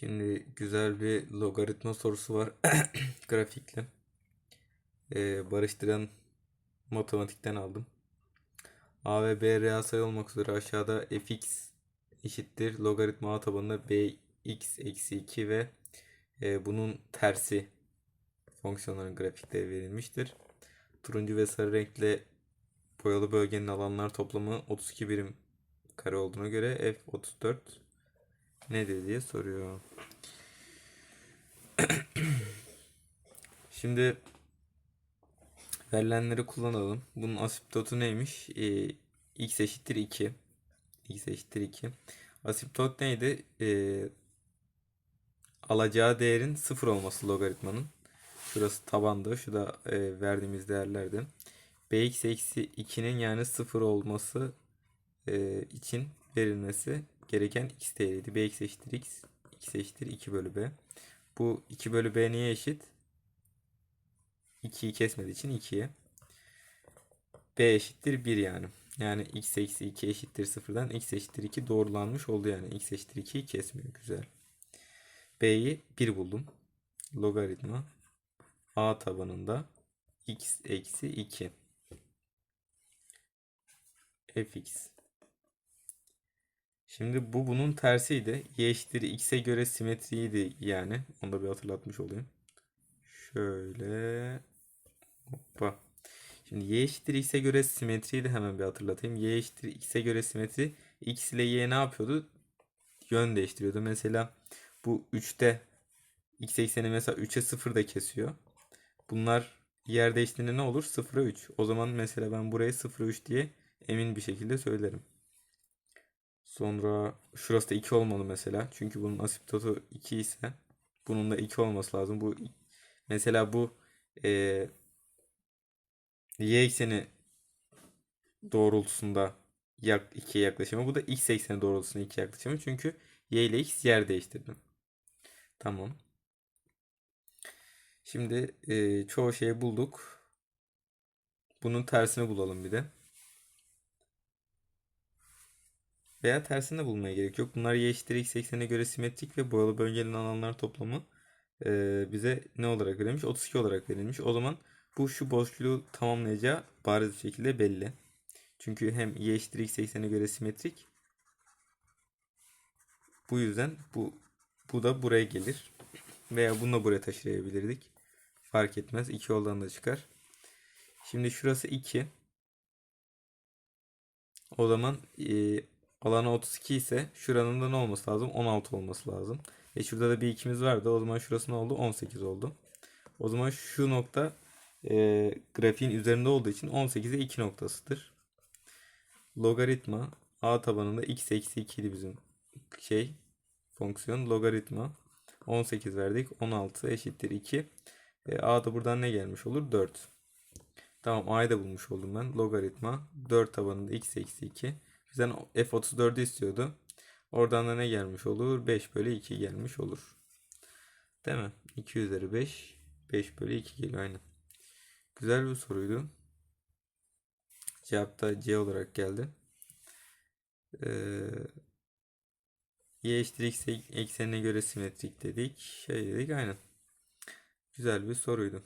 Şimdi güzel bir logaritma sorusu var. Grafikli. Ee, Barıştıran matematikten aldım. A ve B reel sayı olmak üzere aşağıda fx eşittir logaritma a tabanında bx eksi 2 ve e, bunun tersi fonksiyonların grafikleri verilmiştir. Turuncu ve sarı renkle boyalı bölgenin alanlar toplamı 32 birim kare olduğuna göre f 34 nedir diye soruyor. Şimdi verilenleri kullanalım. Bunun asiptotu neymiş? Ee, x eşittir 2. x eşittir 2. Asiptot neydi? Ee, alacağı değerin 0 olması logaritmanın. Şurası tabandı. Şu da e, verdiğimiz değerlerdi. bx eksi 2'nin yani 0 olması e, için verilmesi gereken x değeriydi. bx eşittir x. x eşittir 2 bölü b. Bu 2 bölü b niye eşit? 2'yi kesmediği için 2'ye. b eşittir 1 yani. Yani x eksi 2 eşittir 0'dan x eşittir 2 doğrulanmış oldu yani. x eşittir 2'yi kesmiyor. Güzel. b'yi 1 buldum. Logaritma a tabanında x eksi 2 fx Şimdi bu bunun tersiydi. Y eşittir x'e göre simetriydi yani. Onu da bir hatırlatmış olayım. Şöyle. Hoppa. Şimdi y eşittir x'e göre simetriyi de hemen bir hatırlatayım. y eşittir x'e göre simetri x ile y ne yapıyordu? Yön değiştiriyordu. Mesela bu 3'te x ekseni mesela 3'e 0 da kesiyor. Bunlar yer değiştiğinde ne olur? 0'a 3. O zaman mesela ben buraya 0'a 3 diye emin bir şekilde söylerim. Sonra şurası da 2 olmalı mesela. Çünkü bunun asiptotu 2 ise bunun da 2 olması lazım. Bu mesela bu e, y ekseni doğrultusunda yak 2'ye yaklaşımı. Bu da x ekseni doğrultusunda 2 yaklaşımı. Çünkü y ile x yer değiştirdim. Tamam. Şimdi e, çoğu şeyi bulduk. Bunun tersini bulalım bir de. Veya tersini de bulmaya gerek yok. Bunlar y eşittir x eksenine göre simetrik ve boyalı bölgenin alanlar toplamı e, bize ne olarak verilmiş? 32 olarak verilmiş. O zaman bu şu boşluğu tamamlayacağı bariz bir şekilde belli. Çünkü hem y eşittir x eksenine göre simetrik. Bu yüzden bu bu da buraya gelir. Veya bunu da buraya taşıyabilirdik. Fark etmez. İki yoldan da çıkar. Şimdi şurası 2. O zaman e, alanı 32 ise şuranın da ne olması lazım? 16 olması lazım. E şurada da bir ikimiz vardı. O zaman şurası ne oldu? 18 oldu. O zaman şu nokta e, grafiğin üzerinde olduğu için 18'e 2 noktasıdır. Logaritma a tabanında x eksi 2 idi bizim şey fonksiyon. Logaritma 18 verdik. 16 eşittir 2. E, a da buradan ne gelmiş olur? 4. Tamam a'yı da bulmuş oldum ben. Logaritma 4 tabanında x eksi 2. Bizden f34'ü istiyordu. Oradan da ne gelmiş olur? 5 bölü 2 gelmiş olur. Değil mi? 2 üzeri 5. 5 bölü 2 geliyor aynen. Güzel bir soruydu. Cevap da C olarak geldi. Ee, y eşittir x eksenine göre simetrik dedik. Şey dedik aynen. Güzel bir soruydu.